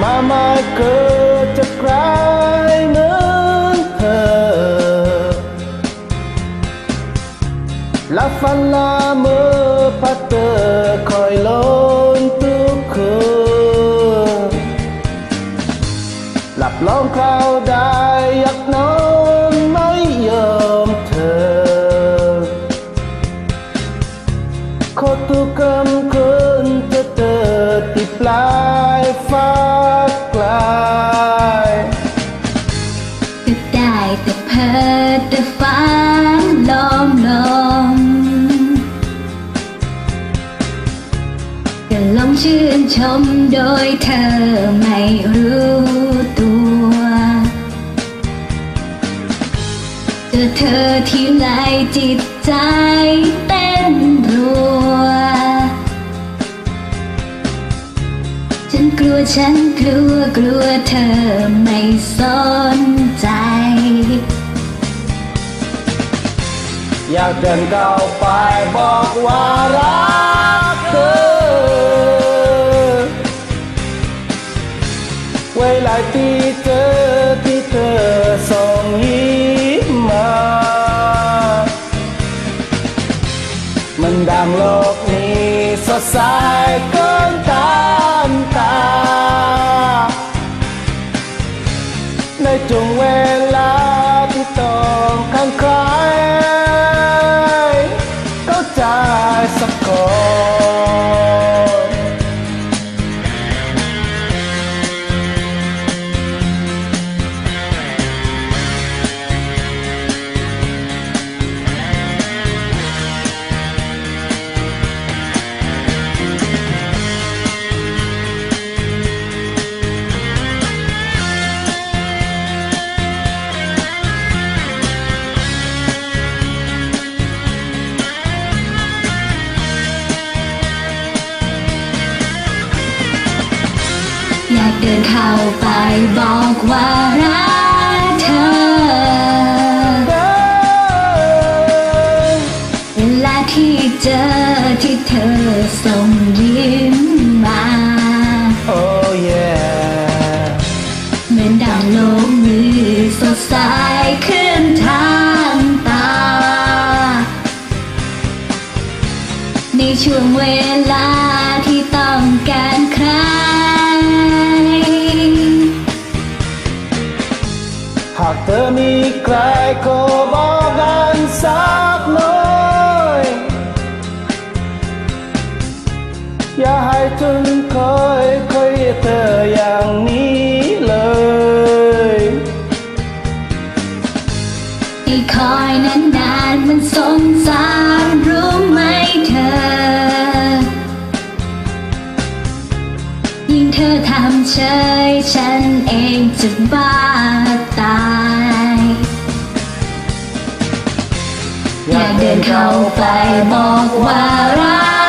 Mama girl. ชื่นชมโดยเธอไม่รู้ตัว เจอเธอที่ไรจิตใจเต้นรัว ฉันกลัวฉันกลัวกลัวเธอไม่สนใจ อยากเดินก้าวไปบอกว่ารัก เธอเวลาที่เจอที่เธอส่งยิ้มมามัน อยากเดินเข้าไปบอกว่ารักเธอ เวลาที่เจอที่เธอส่งยิ้มมาโอ้เย่เหมือนดังโลกมือสดใสขึ้นทางตา ในช่วงเวลาที่ต้องการใคร ธอมีใครก็บอกกันสักหน่อยอย่าให้ถึงคอยคอยเธออย่างนี้เลยที่คอยนานๆมันสงสารรู้ไหมเธอ ยิ่งเธอทำเฉยฉันเองจะบ้าตาย เดินเข้าไปบอกว่ารัก